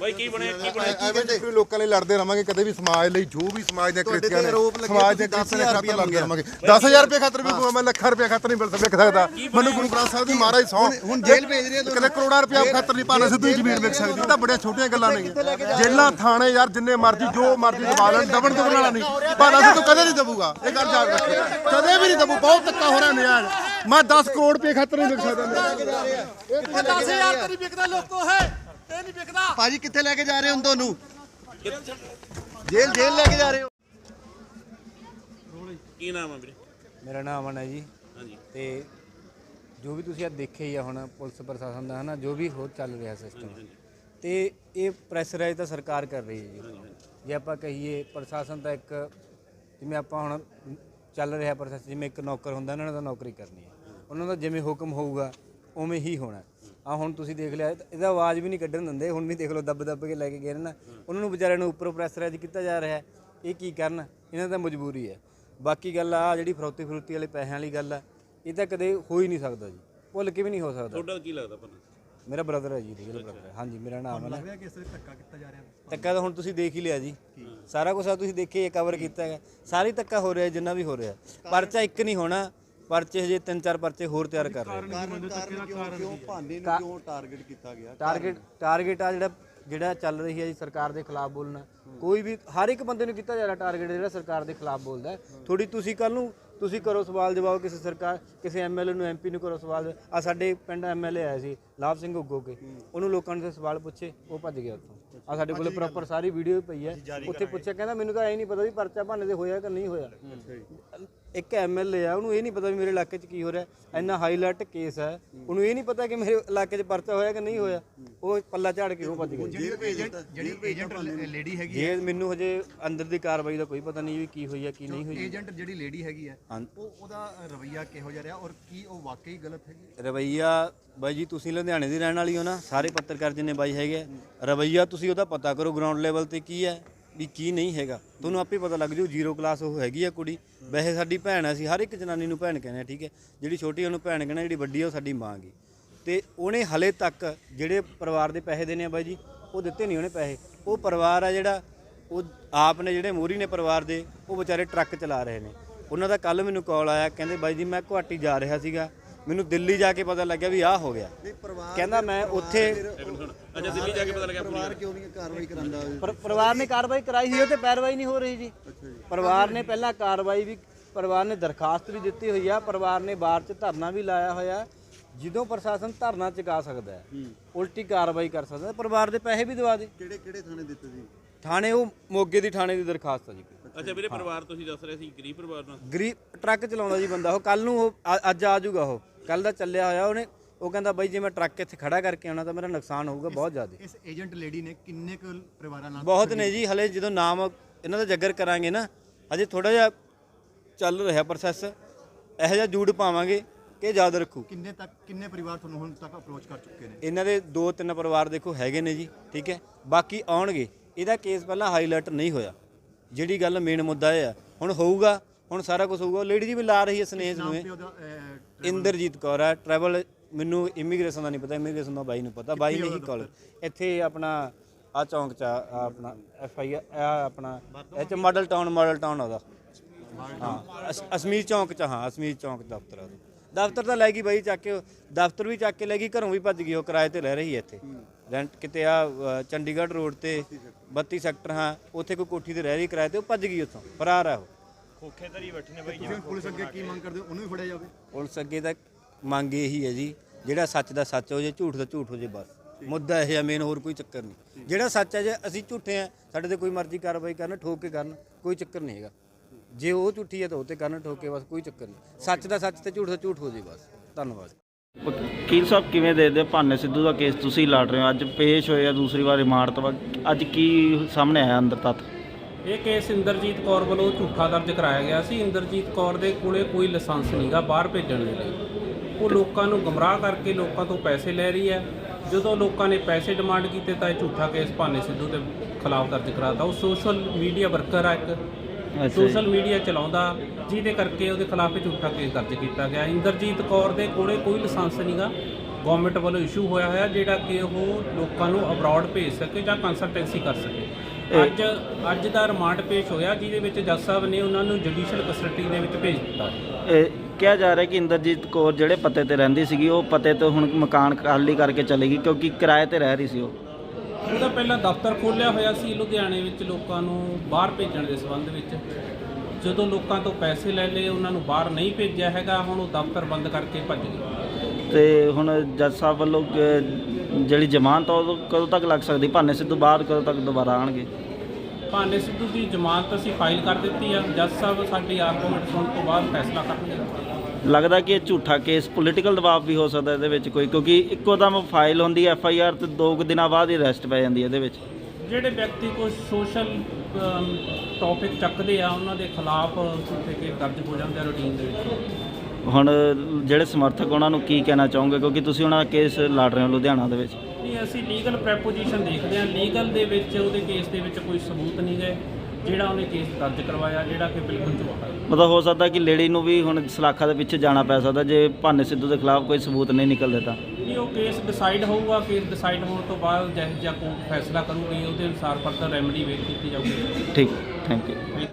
ਬਾਈ ਕੀ ਬਣਿਆ ਕੀ ਬਣਿਆ ਐਵੇਂ ਜੇ ਫਿਰ ਲੋਕਾਂ ਲਈ ਲੜਦੇ ਰਵਾਂਗੇ ਕਦੇ ਵੀ ਸਮਾਜ ਲਈ ਜੋ ਵੀ ਸਮਾਜ ਦੇ ਤੁਹਾਡੇ ਕ੍ਰਿਤੀਆਂ ਤੇ ਨੇ ਸਮਾਜ ਦੇ ਤੁਸੀਂ ਕ੍ਰਿਤੀਆਂ 10,000 ਖਾਤਰ ਲੜਦੇ। ਰਵਾਂਗੇ 10000 ਰੁਪਏ ਖਾਤਰ ਵੀ ਮੈਂ ਲੱਖਾਂ ਰੁਪਏ ਖਾਤਰ ਨਹੀਂ ਮਿਲ ਸਕਦਾ ਮੈਨੂੰ ਗੁਰੂ ਗ੍ਰੰਥ ਸਾਹਿਬ ਦੀ ਮਹਾਰਾਜ ਸੌ ਹੁਣ ਜੇਲ੍ਹ ਭੇਜ ਰਹੇ ਹੋ ਕਦੇ ਕਰੋੜਾਂ ਰੁਪਏ ਖਾਤਰ ਨਹੀਂ ਪਾਣਾ ਸਿੱਧੂ ਹੀ ਜ਼ਮੀਨ ਵਿਕ ਸਕਦੀ ਇਹ ਤਾਂ ਬੜੀਆਂ ਛੋਟੀਆਂ ਗੱਲਾਂ ਨੇ। ਜੇਲਾਂ ਥਾਣੇ ਯਾਰ ਜਿੰਨੇ ਮਰਜ਼ੀ ਜੋ ਮਰਜ਼ੀ ਦਬਾ ਲੈਣ ਦਬਣ ਤੋਂ ਵਾਲਾ ਨਹੀਂ। ਭਾਣਾ ਸਿੱਧੂ ਕਦੇ ਨਹੀਂ ਦਬੂਗਾ ਇਹ ਗੱਲ ਯਾਦ ਰੱਖੇ ਕਦੇ ਵੀ ਨਹੀਂ ਦਬੂ ਬਹੁਤ ਧੱਕਾ ਹੋ ਰਿਹਾ ਨਿਆਂ ਮੈਂ 10 ਕਰੋੜ ਰੁਪਏ ਖਾਤਰ ਨਹੀਂ ਵਿਕ ਸਕਦਾ। ਮੇਰਾ। 10000 ਤੇ ਨਹੀਂ ਵਿਕਦਾ ਲੋਕੋ ਹੈ। ਇਹ ਨਹੀਂ ਵਿਕਦਾ। ਭਾਜੀ ਕਿੱਥੇ ਲੈ ਕੇ ਜਾ ਰਹੇ ਹੋ ਤੁਹਾਨੂੰ? ਜੇਲ੍ਹ ਜੇਲ੍ਹ ਲੈ ਕੇ ਜਾ ਰਹੇ ਹੋ? ਕੀ ਨਾਮ ਆ ਵੀਰੇ? ਮੇਰਾ ਨਾਮ ਅਮਨ ਹੈ ਜੀ। ਹਾਂਜੀ। ਤੇ ਜੋ ਵੀ ਤੁਸੀਂ ਆ ਦੇਖਿਆ ਹੀ ਆ ਹੁਣ ਪੁਲਿਸ ਪ੍ਰਸ਼ਾਸਨ ਦਾ ਹਨਾ ਜੋ ਵੀ ਹੋ ਚੱਲ ਰਿਹਾ ਸਿਸਟਮ ਤੇ ਇਹ ਪ੍ਰੈਸ਼ਰਾਈਜ਼ ਤਾਂ ਸਰਕਾਰ ਕਰ ਰਹੀ ਹੈ ਜੀ। ਜੇ ਆਪਾਂ ਕਹੀਏ ਪ੍ਰਸ਼ਾਸਨ ਤਾਂ ਇੱਕ ਜਿਵੇਂ ਆਪਾਂ ਹੁਣ ਚੱਲ ਰਿਹਾ ਪ੍ਰਸ਼ਾਸਨ ਜਿਵੇਂ ਇੱਕ ਨੌਕਰ ਹੁੰਦਾ ਉਹਨਾਂ ਨੇ ਤਾਂ ਨੌਕਰੀ ਕਰਨੀ ਹੈ। ਉਹਨਾਂ ਦਾ ਜਿਵੇਂ ਹੁਕਮ ਹੋਊਗਾ ਉਵੇਂ ਹੀ ਹੋਣਾ। ਆ ਹੁਣ ਤੁਸੀਂ ਦੇਖ ਲਿਆ ਇਹਦਾ ਆਵਾਜ਼ ਵੀ ਨਹੀਂ ਕੱਢਣ ਦਿੰਦੇ ਹੁਣ ਵੀ ਦੇਖ ਲਓ ਦੱਬ ਦੱਬ ਕੇ ਲੈ ਕੇ ਗਏ ਨੇ ਨਾ ਉਹਨਾਂ ਨੂੰ ਵਿਚਾਰਿਆਂ ਨੂੰ ਉੱਪਰੋਂ ਪ੍ਰੈਸ਼ਰਾਈਜ਼ ਕੀਤਾ ਜਾ ਰਿਹਾ ਹੈ। ਇਹ ਕੀ ਕਰਨ? ਇਹਨਾਂ ਦਾ ਮਜਬੂਰੀ ਹੈ। ਬਾਕੀ ਗੱਲ ਆ ਜਿਹੜੀ ਫਰੋਤੀ ਫਰੂਤੀ ਵਾਲੇ ਪੈਸਿਆਂ ਵਾਲੀ ਗੱਲ ਆ ਇਹ ਤਾਂ ਕਦੇ ਹੋ ਹੀ ਨਹੀਂ ਸਕਦਾ ਜੀ। ਭੁੱਲ ਕੇ ਵੀ ਨਹੀਂ ਹੋ ਸਕਦਾ। ਤੁਹਾਡਾ ਕੀ ਲੱਗਦਾ ਪਰ ਮੇਰਾ ਬ੍ਰਦਰ ਹੈ ਜੀ ਰੀਅਲ ਬ੍ਰਦਰ ਹੈ। ਹਾਂਜੀ ਮੇਰਾ ਨਾਮ ਹੈ ਨਾ। ਲੱਗਿਆ ਕਿ ਇਸ ਧੱਕਾ ਕੀਤਾ ਜਾ ਰਿਹਾ? ਧੱਕਾ ਤਾਂ ਹੁਣ ਤੁਸੀਂ ਦੇਖ ਹੀ ਲਿਆ ਜੀ। ਸਾਰਾ ਕੁਝ ਆ ਤੁਸੀਂ ਦੇਖੇ ਕਵਰ ਕੀਤਾ ਹੈਗਾ। ਸਾਰੀ ਧੱਕਾ ਹੋ ਰਿਹਾ ਜਿੰਨਾ ਵੀ ਹੋ ਰਿਹਾ। ਪਰਚਾ ਇੱਕ ਨਹੀਂ ਹੋਣਾ। ਪਰਚੇ ਹਜੇ ਤਿੰਨ ਚਾਰ ਪਰਚੇ ਹੋਰ ਤਿਆਰ ਕਰ ਰਹੇ ਕਾਰਨ ਕਾਰਨ ਕਿਉਂ ਕਿਉਂ ਭਾਨੇ ਨੂੰ ਕਿਉਂ ਟਾਰਗੇਟ ਕੀਤਾ ਗਿਆ? ਟਾਰਗੇਟ ਟਾਰਗੇਟ ਆ ਜਿਹੜਾ ਜਿਹੜਾ ਚੱਲ ਰਹੀ ਹੈ ਜੀ ਸਰਕਾਰ ਦੇ ਖਿਲਾਫ ਬੋਲਣਾ। ਕੋਈ ਵੀ ਹਰ ਇੱਕ ਬੰਦੇ ਨੂੰ ਕੀਤਾ ਜਾ ਰਿਹਾ ਟਾਰਗੇਟ ਜਿਹੜਾ ਸਰਕਾਰ ਦੇ ਖਿਲਾਫ ਬੋਲਦਾ ਹੈ। ਥੋੜੀ ਤੁਸੀਂ ਕੱਲ ਨੂੰ ਤੁਸੀਂ ਕਰੋ ਸਵਾਲ ਜਵਾਬ ਕਿਸੇ ਸਰਕਾਰ ਕਿਸੇ ਐਮਐਲਏ ਨੂੰ ਐਮਪੀ ਨੂੰ ਕਰੋ ਸਵਾਲ ਆ ਸਾਡੇ ਪਿੰਡ ਐਮਐਲਏ ਆਇਆ ਸੀ ਲਾਭ ਸਿੰਘ ਉਗੋਕੇ ਉਹਨੂੰ ਲੋਕਾਂ ਨੇ ਸਵਾਲ ਪੁੱਛੇ ਉਹ ਭੱਜ ਗਿਆ ਉੱਥੋਂ। ਆ ਸਾਡੇ ਕੋਲੇ ਪ੍ਰੋਪਰ ਸਾਰੀ ਵੀਡੀਓ ਪਈ ਹੈ। ਉੱਥੇ ਪੁੱਛਿਆ ਕਹਿੰਦਾ ਮੈਨੂੰ ਤਾਂ ਐ ਨਹੀਂ ਪਤਾ ਵੀ ਪਰਚਾ ਭਾਨੇ ਦੇ ਹੋਇਆ ਕਿ ਨਹੀਂ ਹੋਇਆ। ਇੱਕ ਐਮਐਲਏ ਆ ਉਹਨੂੰ ਇਹ ਨਹੀਂ ਪਤਾ ਵੀ ਮੇਰੇ ਇਲਾਕੇ 'ਚ ਕੀ ਹੋ ਰਿਹਾ। ਇੰਨਾ ਹਾਈਲਾਈਟ ਕੇਸ ਹੈ ਉਹਨੂੰ ਇਹ ਨਹੀਂ ਪਤਾ ਕਿ ਮੇਰੇ ਇਲਾਕੇ 'ਚ ਪਰਚਾ ਹੋਇਆ ਕਿ ਨਹੀਂ ਹੋਇਆ। ਉਹ ਪੱਲਾ ਝਾੜ ਕੇ ਉਹ ਭੱਜ ਗਿਆ ਜਿਹੜੀ ਏਜੰਟ ਲੇਡੀ ਹੈਗੀ ਜੇ ਮੈਨੂੰ ਹਜੇ ਅੰਦਰ ਦੀ ਕਾਰਵਾਈ ਦਾ ਕੋਈ ਪਤਾ ਨਹੀਂ ਵੀ ਕੀ ਹੋਈ ਹੈ ਕੀ ਨਹੀਂ ਹੋਈ ਏਜੰਟ ਜਿਹੜੀ ਲੇਡੀ ਹੈਗੀ ਹੈ। ਉਹ ਉਹਦਾ ਰਵਈਆ ਕਿਹੋ ਜਿਹਾ ਰਿਹਾ ਔਰ ਕੀ ਉਹ ਵਾਕਈ ਗਲਤ ਹੈਗੀ? ਰਵਈਆ ਬਾਈ ਜੀ ਤੁਸੀਂ ਲੁਧਿਆਣੇ ਦੀ ਰਹਿਣ ਵਾਲੀ ਹੋ ਨਾ ਸਾਰੇ ਪੱਤਰਕਾਰ ਜਿੰਨੇ ਬਾਈ ਹੈਗੇ ਆ, ਰਵਈਆ ਤੁਸੀਂ ਉਹਦਾ ਪਤਾ ਕਰੋ ਗਰਾਊਂਡ ਲੈਵਲ ਤੇ ਕੀ ਹੈ ਵੀ ਕੀ ਨਹੀਂ ਹੈਗਾ। ਤੁਹਾਨੂੰ ਆਪੇ ਪਤਾ ਲੱਗ ਜੂ ਜ਼ੀਰੋ ਕਲਾਸ ਉਹ ਹੈਗੀ ਆ ਕੁੜੀ। ਵੈਸੇ ਸਾਡੀ ਭੈਣ ਆ ਅਸੀਂ ਹਰ ਇੱਕ ਜਨਾਨੀ ਨੂੰ ਭੈਣ ਕਹਿੰਦੇ ਆ ਠੀਕ ਹੈ। ਜਿਹੜੀ ਛੋਟੀ ਉਹਨੂੰ ਭੈਣ ਕਹਿੰਦੇ ਜਿਹੜੀ ਵੱਡੀ ਆ ਉਹ ਸਾਡੀ ਮਾਂ ਗੀ। ਤੇ ਉਹਨੇ ਹਲੇ ਤੱਕ ਜਿਹੜੇ ਪਰਿਵਾਰ ਦੇ ਪੈਸੇ ਦੇਣੇ ਆ ਬਾਈ ਜੀ ਉਹ ਦਿੱਤੇ ਨਹੀਂ ਉਹਨੇ ਪੈਸੇ। ਉਹ ਪਰਿਵਾਰ ਆ ਜਿਹੜਾ ਉਹ ਆਪ ਨੇ ਜਿਹੜੇ ਮੋਰੀ ਨੇ ਪਰਿਵਾਰ ਦੇ ਉਹ ਵਿਚਾਰੇ ਟਰੱਕ ਚਲਾ ਰਹੇ ਨੇ। ਉਹਨਾਂ ਦਾ ਕੱਲ ਮੈਨੂੰ ਕਾਲ ਆਇਆ ਕਹਿੰਦੇ ਬਾਈ ਜੀ ਮੈਂ ਗੁਹਾਟੀ ਜਾ ਰਿਹਾ ਸੀਗਾ। ਮੈਨੂੰ ਦਿੱਲੀ ਜਾ ਕੇ ਪਤਾ ਲੱਗਿਆ ਵੀ ਆਹ ਹੋ ਗਿਆ। ਕਹਿੰਦਾ ਮੈਂ ਉੱਥੇ ਅੱਛਾ ਦਿੱਲੀ ਜਾ ਕੇ ਪਤਾ ਲੱਗਿਆ ਪਰਿਵਾਰ ਕਿਉਂ ਨਹੀਂ ਕਾਰਵਾਈ ਕਰਾਂਦਾ ਪਰ- ਪਰਿਵਾਰ ਨੇ ਕਾਰਵਾਈ ਕਰਾਈ ਸੀ ਉਹ ਤੇ ਪੈਰਵਾਈ ਨਹੀਂ ਹੋ ਰਹੀ ਜੀ। ਪਰਿਵਾਰ ਨੇ ਪਹਿਲਾਂ ਕਾਰਵਾਈ ਵੀ ਪਰਿਵਾਰ ਨੇ ਦਰਖਾਸਤ ਵੀ ਦਿੱਤੀ ਹੋਈ ਆ ਪਰਿਵਾਰ ਨੇ ਬਾਹਰ 'ਚ ਧਰਨਾ ਵੀ ਲਾਇਆ ਹੋਇਆ ਜਦੋਂ ਪ੍ਰਸ਼ਾਸਨ ਧਰਨਾ ਚੁਕਾ ਸਕਦਾ ਹੈ ਉਲਟੀ ਕਾਰਵਾਈ ਕਰ ਸਕਦਾ ਹੈ, ਪਰਿਵਾਰ ਦੇ ਪੈਸੇ ਵੀ ਦਵਾ ਦੇ। ਕਿਹੜੇ ਕਿਹੜੇ ਥਾਣੇ ਦਿੱਤੇ ਸੀ? ਥਾਣੇ ਉਹ ਮੋਗੇ ਦੀ ਥਾਣੇ ਦੀ ਦਰਖਾਸਤ ਆ ਜੀ। ਅੱਛਾ ਵੀਰੇ ਪਰਿਵਾਰ ਤੁਸੀਂ ਦੱਸ ਰਹੇ ਸੀ ਗਰੀਬ ਪਰਿਵਾਰ ਨਾਲ? ਗਰੀਬ ਟਰੱਕ ਚਲਾਉਂਦਾ ਜੀ ਬੰਦਾ ਉਹ ਕੱਲ ਨੂੰ ਉਹ ਅੱਜ ਆ ਜਾਊਗਾ ਉਹ ਕੱਲ ਦਾ ਚੱਲਿਆ ਹੋਇਆ ਉਹਨੇ ਉਹ ਕਹਿੰਦਾ ਬਾਈ ਜੇ ਮੈਂ ਟਰੱਕ ਇੱਥੇ ਖੜਾ ਕਰਕੇ ਆਉਣਾ ਤਾਂ ਮੇਰਾ ਨੁਕਸਾਨ ਹੋਊਗਾ ਬਹੁਤ ਜ਼ਿਆਦਾ। ਇਸ ਏਜੰਟ ਲੇਡੀ ਨੇ ਕਿੰਨੇ ਕੁ ਪਰਿਵਾਰਾਂ ਨਾਲ ਬਹੁਤ ਨੇ ਜੀ ਹਲੇ ਜਦੋਂ ਨਾਮ ਇਹਨਾਂ ਦਾ ਜੱਗਰ ਕਰਾਂਗੇ ਨਾ ਅਜੇ ਥੋੜਾ ਜਿਹਾ ਚੱਲ ਰਿਹਾ ਪ੍ਰੋਸੈਸ ਇਹੋ ਜਿਹਾ ਜੂੜ ਪਾਵਾਂਗੇ ਕਿ ਯਾਦ ਰੱਖੂ। ਕਿੰਨੇ ਤੱਕ ਕਿੰਨੇ ਪਰਿਵਾਰ ਤੁਹਾਨੂੰ ਹੁਣ ਤੱਕ ਅਪਰੋਚ ਕਰ ਚੁੱਕੇ ਨੇ? ਇਹਨਾਂ ਦੇ ਦੋ ਤਿੰਨ ਪਰਿਵਾਰ ਦੇਖੋ ਹੈਗੇ ਨੇ ਜੀ ਠੀਕ ਹੈ? ਬਾਕੀ ਆਉਣਗੇ ਇਹਦਾ ਕੇਸ ਪਹਿਲਾਂ ਹਾਈਲਾਈਟ ਨਹੀਂ ਹੋਇਆ। ਜਿਹੜੀ ਗੱਲ ਮੇਨ ਮੁੱਦਾ ਇਹ ਆ ਹੁਣ ਹੋਊਗਾ ਹੁਣ ਸਾਰਾ ਕੁਝ ਹੋਊਗਾ ਲੇਡੀ ਜੀ ਵੀ ਲਾ ਰਹੀ ਹੈ ਸਨੇਹ ਨੂੰ ਇੰਦਰਜੀਤ ਕੌਰ ਹੈ ਟਰੈਵਲ ਮੈਨੂੰ ਇਮੀਗ੍ਰੇਸ਼ਨ ਦਾ ਨਹੀਂ ਪਤਾ ਇਮੀਗ੍ਰੇਸ਼ਨ ਦਾ ਬਾਈ ਨੂੰ ਪਤਾ। ਬਾਈ ਨੇ ਹੀ ਕਾਲ ਇੱਥੇ ਆਪਣਾ ਆ ਚੌਂਕ ਚ ਆ ਆਪਣਾ ਐਫ ਆਈ ਆ ਆਪਣਾ ਇਹ ਚ ਮਾਡਲ ਟਾਊਨ ਮਾਡਲ ਟਾਊਨ ਉਹਦਾ। ਹਾਂ ਅਸ- ਅਸਮੀਰ ਚੌਂਕ ਚ ਹਾਂ ਅਸਮੀਰ ਚੌਂਕ ਦਫ਼ਤਰ ਆ ਉਹਦਾ। ਦਫ਼ਤਰ ਤਾਂ ਲੈ ਗਈ ਬਾਈ ਚੱਕ ਕੇ। ਦਫ਼ਤਰ ਵੀ ਚੱਕ ਕੇ ਲੈ ਗਈ ਘਰੋਂ ਵੀ ਭੱਜ ਗਈ ਉਹ ਕਿਰਾਏ ਤੇ ਰਹਿ ਰਹੀ ਹੈ ਇੱਥੇ। ਰੈਂਟ ਕਿਤੇ ਆ ਅ, ਚੰਡੀਗੜ੍ਹ ਰੋਡ ਤੇ 32 ਸੈਕਟਰ ਹਾਂ ਉੱਥੇ ਕੋਈ ਕੋਠੀ ਤੇ ਰਹਿ ਰਹੀ ਕਿਰਾਏ ਤੇ ਉਹ ਭੱਜ ਗਈ ਉੱਥੋਂ ਫਰਾਰ ਆ ਉਹ। ਤੁਸੀਂ ਪੁਲਿਸ ਅੱਗੇ ਕੀ ਮੰਗ ਕਰਦੇ ਹੋ? ਉਹਨੂੰ ਵੀ ਫੜਿਆ ਜਾਵੇ। ਪੁਲਿਸ ਅੱਗੇ ਤਾਂ ਮੰਗ ਇਹੀ ਹੈ ਜੀ ਜਿਹੜਾ ਸੱਚ ਦਾ ਸੱਚ ਹੋ ਜੇ ਝੂਠ ਦਾ ਝੂਠ ਹੋ ਜੇ ਬਸ। ਮੁੱਦਾ ਇਹ ਹੈ ਮੇਨ ਹੋਰ ਕੋਈ ਚੱਕਰ ਨਹੀਂ। ਜਿਹੜਾ ਸੱਚ ਹੈ ਜੇ ਅਸੀਂ ਝੂਠੇ ਆ ਸਾਡੇ ਤੇ ਕੋਈ ਮਰਜ਼ੀ ਕਾਰਵਾਈ ਕਰਨ ਠੋਕ ਕੇ ਕਰਨ ਕੋਈ ਚੱਕਰ ਨਹੀਂ ਹੈਗਾ। ਜੇ ਉਹ ਝੂਠੀ ਹੈ ਤਾਂ ਉਹ ਤੇ ਕਰਨ ਠੋਕ ਕੇ ਬਸ ਕੋਈ ਚੱਕਰ ਨਹੀਂ। ਸੱਚ ਦਾ ਸੱਚ ਤੇ ਝੂਠ ਦਾ ਝੂਠ ਹੋ ਜੇ ਬਸ। ਧੰਨਵਾਦ। ਵਕੀਲ ਸਾਹਿਬ ਕਿਵੇਂ ਦੇਖਦੇ ਹੋ ਭਾਨੇ ਸਿੱਧੂ ਦਾ ਕੇਸ? ਤੁਸੀਂ ਲੜ ਰਹੇ ਹੋ ਅੱਜ ਪੇਸ਼ ਹੋਇਆ ਦੂਸਰੀ ਵਾਰ ਰਿਮਾਂਡ ਤੋਂ ਬਾਅਦ ਅੱਜ ਕੀ ਸਾਹਮਣੇ ਆਇਆ ਅੰਦਰ ਤੱਕ? ਇਹ ਕੇਸ ਇੰਦਰਜੀਤ ਕੌਰ ਵੱਲੋਂ ਝੂਠਾ ਦਰਜ ਕਰਾਇਆ ਗਿਆ ਸੀ। ਇੰਦਰਜੀਤ ਕੌਰ ਦੇ ਕੋਲੇ ਕੋਈ ਲਾਇਸੈਂਸ ਨਹੀਂਗਾ ਬਾਹਰ ਭੇਜਣ ਦੇ ਲਈ। ਉਹ ਲੋਕਾਂ ਨੂੰ ਗਮਰਾਹ ਕਰਕੇ ਲੋਕਾਂ ਤੋਂ ਪੈਸੇ ਲੈ ਰਹੀ ਹੈ। ਜਦੋਂ ਲੋਕਾਂ ਨੇ ਪੈਸੇ ਡਿਮਾਂਡ ਕੀਤੇ ਤਾਂ ਇਹ ਝੂਠਾ ਕੇਸ ਭਾਨੇ ਸਿੱਧੂ ਦੇ ਖਿਲਾਫ ਦਰਜ ਕਰਾਤਾ। ਉਹ ਸੋਸ਼ਲ ਮੀਡੀਆ ਵਰਕਰ ਆ ਇੱਕ। ਸੋਸ਼ਲ ਮੀਡੀਆ ਚਲਾਉਂਦਾ। ਜਿਹਦੇ ਕਰਕੇ ਉਹਦੇ ਖਿਲਾਫ ਝੂਠਾ ਕੇਸ ਦਰਜ ਕੀਤਾ ਗਿਆ। ਇੰਦਰਜੀਤ ਕੌਰ ਦੇ ਕੋਲੇ ਕੋਈ ਲਾਇਸੈਂਸ ਨਹੀਂਗਾ ਗਵਰਨਮੈਂਟ ਵੱਲੋਂ ਇਸ਼ੂ ਹੋਇਆ ਹੋਇਆ ਜਿਹੜਾ ਕਿ ਉਹ ਲੋਕਾਂ ਨੂੰ ਅਬਰਾਡ ਭੇਜ ਸਕੇ ਜਾਂ ਕੰਸਲਟੈਂਸੀ ਕਰ ਸਕੇ। ਅੱਜ ਅੱਜ ਦਾ ਰਿਮਾਂਡ ਪੇਸ਼ ਹੋਇਆ ਜਿਹਦੇ ਵਿੱਚ ਜੱਜ ਸਾਹਿਬ ਨੇ ਉਹਨਾਂ ਨੂੰ ਜੁਡੀਸ਼ੀਅਲ ਕਸਟਡੀ ਦੇ ਵਿੱਚ ਭੇਜ ਦਿੱਤਾ। ਕਿਹਾ ਜਾ ਰਿਹਾ ਕਿ ਇੰਦਰਜੀਤ ਕੌਰ ਜਿਹੜੇ ਪਤੇ ਤੇ ਰਹਿੰਦੀ ਸੀਗੀ ਉਹ ਪਤੇ ਤੋਂ ਹੁਣ ਮਕਾਨ ਖਾਲੀ ਕਰਕੇ ਚਲੇ ਗਈ ਕਿਉਂਕਿ ਕਿਰਾਏ ਤੇ ਰਹਿ ਰਹੀ ਸੀ ਉਹ। ਉਹਦਾ ਪਹਿਲਾਂ ਦਫ਼ਤਰ ਖੋਲ੍ਹਿਆ ਹੋਇਆ ਸੀ ਲੁਧਿਆਣੇ ਵਿੱਚ ਲੋਕਾਂ ਨੂੰ ਬਾਹਰ ਭੇਜਣ ਦੇ ਸੰਬੰਧ ਵਿੱਚ। ਜਦੋਂ ਲੋਕਾਂ ਤੋਂ ਪੈਸੇ ਲੈ ਲਏ ਉਹਨਾਂ ਨੂੰ ਬਾਹਰ ਨਹੀਂ ਭੇਜਿਆ ਹੈਗਾ ਹੁਣ ਉਹ ਦਫ਼ਤਰ ਬੰਦ ਕਰਕੇ ਭੱਜ ਗਏ। ਤੇ ਹੁਣ ਜੱਜ ਸਾਹਿਬ ਵੱਲੋਂ ਜਿਹੜੀ ਜ਼ਮਾਨਤ ਆ ਉਹ ਕਦੋਂ ਤੱਕ ਲੱਗ ਸਕਦੀ? ਭਾਨੇ ਸਿੱਧੂ ਬਾਅਦ ਕਦੋਂ ਤੱਕ ਦੁਬਾਰਾ ਆਣਗੇ? ਭਾਨੇ ਸਿੱਧੂ ਦੀ ਜ਼ਮਾਨਤ ਅਸੀਂ ਫਾਈਲ ਕਰ ਦਿੱਤੀ ਆ। ਜੱਜ ਸਾਹਿਬ ਸਾਡੀ ਆਰਗੂਮੈਂਟ ਸੁਣਨ ਤੋਂ ਬਾਅਦ ਫੈਸਲਾ ਕਰਨਗੇ ਲੱਗਦਾ ਕਿ ਇਹ ਝੂਠਾ ਕੇਸ ਪੋਲੀਟੀਕਲ ਦਬਾਅ ਵੀ ਹੋ ਸਕਦਾ ਇਹਦੇ ਵਿੱਚ ਕੋਈ ਕਿਉਂਕਿ ਇੱਕੋ ਦਮ ਫਾਈਲ ਹੁੰਦੀ ਐਫ ਆਈ ਆਰ ਤੇ ਦੋ ਕੁ ਦਿਨਾਂ ਬਾਅਦ ਹੀ ਅਰੈਸਟ ਪੈ ਜਾਂਦੀ ਹੈ ਇਹਦੇ ਵਿੱਚ। ਜਿਹੜੇ ਵਿਅਕਤੀ ਕੋਈ ਸੋਸ਼ਲ ਟੌਪਿਕ ਚੱਕਦੇ ਆ ਉਹਨਾਂ ਦੇ ਖਿਲਾਫ ਝੂਠੇ ਕੇਸ ਦਰਜ ਹੋ ਜਾਂਦੇ ਆ ਰੂਟੀਨ ਦੇ ਵਿੱਚ। ਹੁਣ ਜਿਹੜੇ ਸਮਰਥਕ ਉਹਨਾਂ ਨੂੰ ਕੀ ਕਹਿਣਾ ਚਾਹੋਗੇ? ਕਿਉਂਕਿ ਤੁਸੀਂ ਉਹਨਾਂ ਦਾ ਕੇਸ ਲੜ ਰਹੇ ਹੋ ਲੁਧਿਆਣਾ ਦੇ ਵਿੱਚ। ਨਹੀਂ ਅਸੀਂ ਲੀਗਲ ਪ੍ਰੈਪੋਜੀਸ਼ਨ ਦੇਖਦੇ ਹਾਂ। ਲੀਗਲ ਦੇ ਵਿੱਚ ਉਹਦੇ ਕੇਸ ਦੇ ਵਿੱਚ ਕੋਈ ਸਬੂਤ ਨਹੀਂ ਗਏ ਜਿਹੜਾ ਉਹਨੇ ਕੇਸ ਦਰਜ ਕਰਵਾਇਆ ਜਿਹੜਾ ਕਿ ਬਿਲਕੁਲ ਝੂਠਾ ਮਤਲਬ ਹੋ ਸਕਦਾ ਕਿ ਲੇਡੀ ਨੂੰ ਵੀ ਹੁਣ ਸਲਾਖਾ ਦੇ ਪਿੱਛੇ ਜਾਣਾ ਪੈ ਸਕਦਾ ਜੇ ਭਾਨੇ ਸਿੱਧੂ ਦੇ ਖਿਲਾਫ ਕੋਈ ਸਬੂਤ ਨਹੀਂ ਨਿਕਲਦੇ ਤਾਂ ਨਹੀਂ ਉਹ ਕੇਸ ਡਿਸਾਈਡ ਹੋਊਗਾ ਕੇਸ ਡਿਸਾਈਡ ਹੋਣ ਤੋਂ ਬਾਅਦ ਜਿਹਾ ਕੋਈ ਫੈਸਲਾ ਕਰੂਗੀ ਉਹਦੇ ਅਨੁਸਾਰ ਫਰਦਰ ਰੈਮਡੀ ਵੇਟ ਕੀਤੀ ਜਾਊਗੀ। ਠੀਕ ਥੈਂਕ ਯੂ